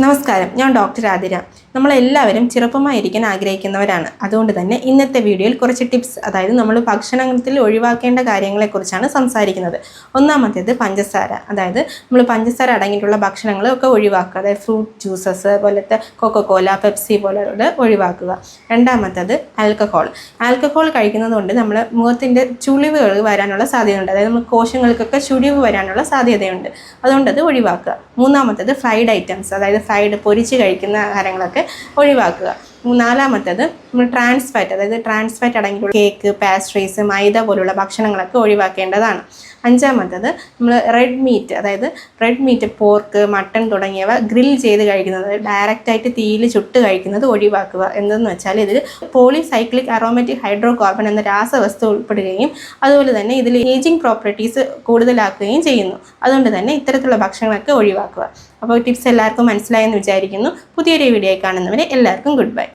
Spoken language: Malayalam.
നമസ്കാരം. ഞാൻ ഡോക്ടർ ആതിര. നമ്മളെല്ലാവരും ചെറുപ്പമായിരിക്കാൻ ആഗ്രഹിക്കുന്നവരാണ്. അതുകൊണ്ട് തന്നെ ഇന്നത്തെ വീഡിയോയിൽ കുറച്ച് ടിപ്സ് അതായത് നമ്മൾ ഭക്ഷണത്തിൽ ഒഴിവാക്കേണ്ട കാര്യങ്ങളെക്കുറിച്ചാണ് സംസാരിക്കുന്നത്. ഒന്നാമത്തേത് പഞ്ചസാര. അതായത് നമ്മൾ പഞ്ചസാര അടങ്ങിയിട്ടുള്ള ഭക്ഷണങ്ങളൊക്കെ ഒഴിവാക്കുക. അതായത് ഫ്രൂട്ട് ജ്യൂസസ് പോലത്തെ കൊക്കോകോല പെപ്സി പോലുള്ളത് ഒഴിവാക്കുക. രണ്ടാമത്തേത് ആൽക്കഹോൾ ആൽക്കഹോൾ കഴിക്കുന്നത് കൊണ്ട് നമ്മൾ മുഖത്തിന്റെ ചുളിവുകൾ വരാനുള്ള സാധ്യതയുണ്ട്. അതായത് നമ്മൾ കോശങ്ങൾക്കൊക്കെ ചുളിവ് വരാനുള്ള സാധ്യതയുണ്ട്. അതുകൊണ്ട് അത് ഒഴിവാക്കുക. മൂന്നാമത്തേത് ഫ്രൈഡ് ഐറ്റംസ് അതായത് ഫ്രൈഡ് പൊരിച്ച് കഴിക്കുന്ന ആഹാരങ്ങളൊക്കെ ഒഴിവാക്കുക. മൂന്നാലാമത്തേത് നമ്മൾ ട്രാൻസ് ഫാറ്റ് അതായത് ട്രാൻസ് ഫാറ്റ് അടങ്ങിയിട്ടുള്ള കേക്ക് പാസ്ട്രീസ് മൈദ പോലുള്ള ഭക്ഷണങ്ങളൊക്കെ ഒഴിവാക്കേണ്ടതാണ്. അഞ്ചാമത്തേത് നമ്മൾ റെഡ് മീറ്റ് അതായത് റെഡ് മീറ്റ് പോർക്ക് മട്ടൺ തുടങ്ങിയവ ഗ്രിൽ ചെയ്ത് കഴിക്കുന്നത് ഡയറക്റ്റായിട്ട് തീയിൽ ചുട്ട് കഴിക്കുന്നത് ഒഴിവാക്കുക. എന്തെന്ന് വെച്ചാൽ ഇതിൽ പോളിസൈക്ലിക് അറോമാറ്റിക് ഹൈഡ്രോ കാർബൺ എന്ന രാസവസ്തു ഉൾപ്പെടുകയും അതുപോലെ തന്നെ ഇതിൽ ഏജിങ് പ്രോപ്പർട്ടീസ് കൂടുതലാക്കുകയും ചെയ്യുന്നു. അതുകൊണ്ട് തന്നെ ഇത്തരത്തിലുള്ള ഭക്ഷണങ്ങളൊക്കെ ഒഴിവാക്കുക. അപ്പോൾ ടിപ്സ് എല്ലാവർക്കും മനസ്സിലായെന്ന് വിചാരിക്കുന്നു. പുതിയൊരു വീഡിയോ കാണുന്നവരെ എല്ലാവർക്കും ഗുഡ് ബൈ